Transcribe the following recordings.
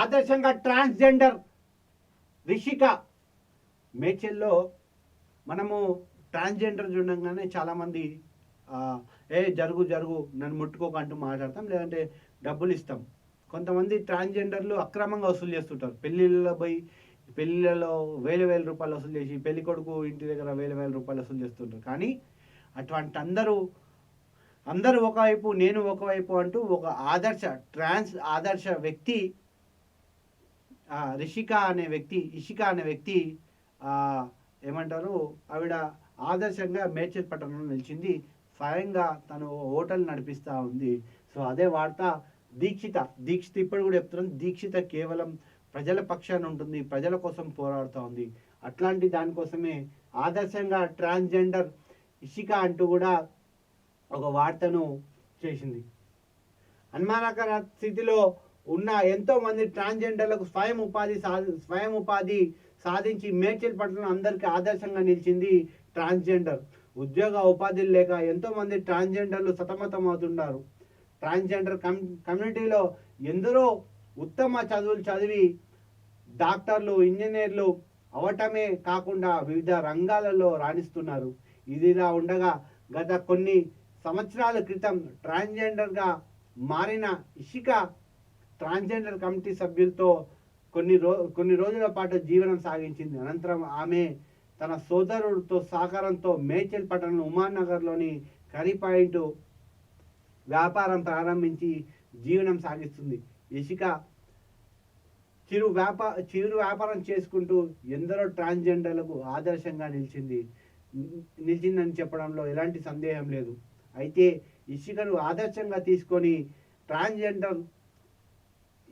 ఆదర్శంగా ట్రాన్స్జెండర్ రిషిక మేచెల్లో మనము ట్రాన్స్జెండర్ చూడంగానే చాలామంది ఏ జరుగు జరుగు నన్ను ముట్టుకోక అంటూ మాట్లాడతాం లేదంటే డబ్బులు ఇస్తాం కొంతమంది ట్రాన్స్జెండర్లు అక్రమంగా వసూలు చేస్తుంటారు. పెళ్ళిళ్ళలో పోయి పెళ్ళిళ్ళలో వేల వేల రూపాయలు వసూలు చేసి పెళ్ళి కొడుకు ఇంటి దగ్గర వేల వేల రూపాయలు వసూలు చేస్తుంటారు. కానీ అటువంటి అందరూ అందరూ ఒకవైపు నేను ఒకవైపు అంటూ ఒక ఆదర్శ ట్రాన్స్ ఆదర్శ వ్యక్తి రిషిక అనే వ్యక్తి ఇషిక అనే వ్యక్తి ఏమంటారు ఆవిడ ఆదర్శంగా మేడ్చల్ పట్టణంలో నిలిచింది. స్వయంగా తను హోటల్ నడిపిస్తూ ఉంది. సో అదే వార్త దీక్షిత దీక్షిత ఇప్పుడు కూడా చెప్తున్నాను దీక్షిత కేవలం ప్రజల పక్షాన ఉంటుంది ప్రజల కోసం పోరాడుతూ ఉంది. అట్లాంటి దానికోసమే ఆదర్శంగా ట్రాన్స్జెండర్ ఇషిక అంటూ కూడా ఒక వార్తను చేసింది. అనుమానకర స్థితిలో ఉన్న ఎంతో మంది ట్రాన్స్జెండర్లకు స్వయం ఉపాధి సాధి స్వయం ఉపాధి సాధించి మేడ్చల్ పట్టణం అందరికీ ఆదర్శంగా నిలిచింది ట్రాన్స్జెండర్. ఉద్యోగ ఉపాధి లేక ఎంతో మంది ట్రాన్స్జెండర్లు సతమతం అవుతున్నారు. ట్రాన్స్జెండర్ కమ్ కమ్యూనిటీలో ఎందరో ఉత్తమ చదువులు చదివి డాక్టర్లు ఇంజనీర్లు అవటమే కాకుండా వివిధ రంగాలలో రాణిస్తున్నారు. ఇదిలా ఉండగా గత కొన్ని సంవత్సరాల క్రితం ట్రాన్స్జెండర్గా మారిన ఇషిక ట్రాన్స్జెండర్ కమిటీ సభ్యులతో కొన్ని రో కొన్ని రోజుల పాటు జీవనం సాగించింది. అనంతరం ఆమె తన సోదరుడితో సహకారంతో మేడ్చల్ పట్టణం ఉమానగర్లోని కర్రీ పాయింట్ వ్యాపారం ప్రారంభించి జీవనం సాగిస్తుంది. ఇషిక చిరు వ్యాపా చిరు వ్యాపారం చేసుకుంటూ ఎందరో ట్రాన్స్జెండర్లకు ఆదర్శంగా నిలిచింది. నిలిచిందని చెప్పడంలో ఎలాంటి సందేహం లేదు. అయితే ఇషికను ఆదర్శంగా తీసుకొని ట్రాన్స్జెండర్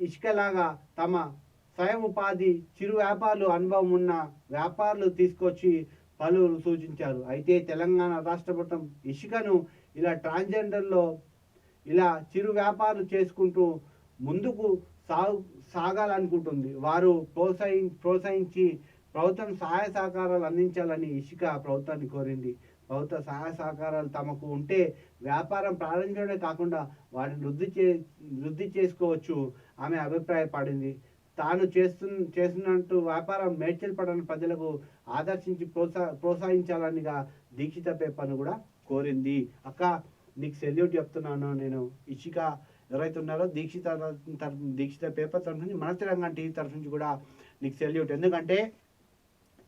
ఇసుకలాగా తమ స్వయం ఉపాధి చిరు వ్యాపారులు అనుభవం ఉన్న వ్యాపారులు తీసుకొచ్చి పలువురు సూచించారు. అయితే తెలంగాణ రాష్ట్ర ప్రభుత్వం ఇసుకను ఇలా ట్రాన్స్జెండర్లో ఇలా చిరు వ్యాపారులు చేసుకుంటూ ముందుకు సాగు సాగాలనుకుంటుంది. వారు ప్రోత్సహి ప్రోత్సహించి ప్రభుత్వం సహాయ సహకారాలు అందించాలని ఇషిక ప్రభుత్వాన్ని కోరింది. ప్రభుత్వ సహాయ సహకారాలు తమకు ఉంటే వ్యాపారం ప్రారంభించడమే కాకుండా వాటిని వృద్ధి చే వృద్ధి చేసుకోవచ్చు ఆమె అభిప్రాయపడింది తాను చేస్తు చేస్తున్నట్టు వ్యాపారం మేడ్చల్ పడని ప్రజలకు ఆదర్శించి ప్రోత్సా ప్రోత్సహించాలనిగా దీక్షిత పేపర్ను కూడా కోరింది. అక్క నీకు సెల్యూట్ చెప్తున్నాను. నేను ఇషిక ఎవరైతే ఉన్నారో దీక్షిత దీక్షిత పేపర్ తరఫు నుంచి మన తెలంగాణ టీవీ తరఫు నుంచి కూడా నీకు సెల్యూట్. ఎందుకంటే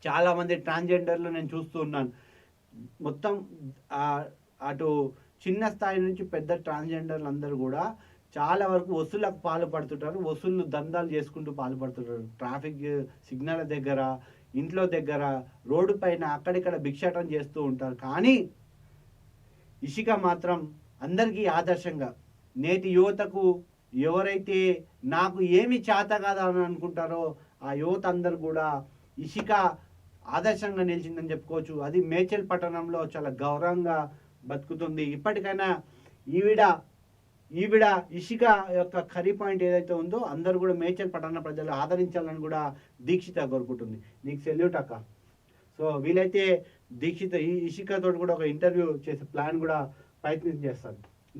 చాలామంది ట్రాన్స్జెండర్లు నేను చూస్తూ ఉన్నాను. మొత్తం అటు చిన్న స్థాయి నుంచి పెద్ద ట్రాన్స్జెండర్లు అందరూ కూడా చాలా వరకు వసూళ్ళకు పాల్పడుతుంటారు వసూళ్ళు దందాలు చేసుకుంటూ పాల్పడుతుంటారు ట్రాఫిక్ సిగ్నల్ దగ్గర ఇంట్లో దగ్గర రోడ్డు పైన అక్కడిక్కడ భిక్షాటం చేస్తూ ఉంటారు. కానీ ఇషిక మాత్రం అందరికీ ఆదర్శంగా నేటి యువతకు ఎవరైతే నాకు ఏమి చేత కాదని అని అనుకుంటారో ఆ యువత అందరు కూడా ఇషిక ఆదర్శంగా నిలిచిందని చెప్పుకోవచ్చు. అది మేచల్ పట్టణంలో చాలా గౌరవంగా బతుకుతుంది. ఇప్పటికైనా ఈవిడ ఈవిడ ఇషిక యొక్క ఖరీ పాయింట్ ఏదైతే ఉందో అందరూ కూడా మేచల్ పట్టణ ప్రజలు ఆదరించాలని కూడా దీక్షిత కోరుకుంటుంది. నీకు సెల్యూట్ అక్క. సో వీలైతే దీక్షిత ఈ ఇషికతో కూడా ఒక ఇంటర్వ్యూ చేసే ప్లాన్ కూడా ప్రయత్నం చేస్తాను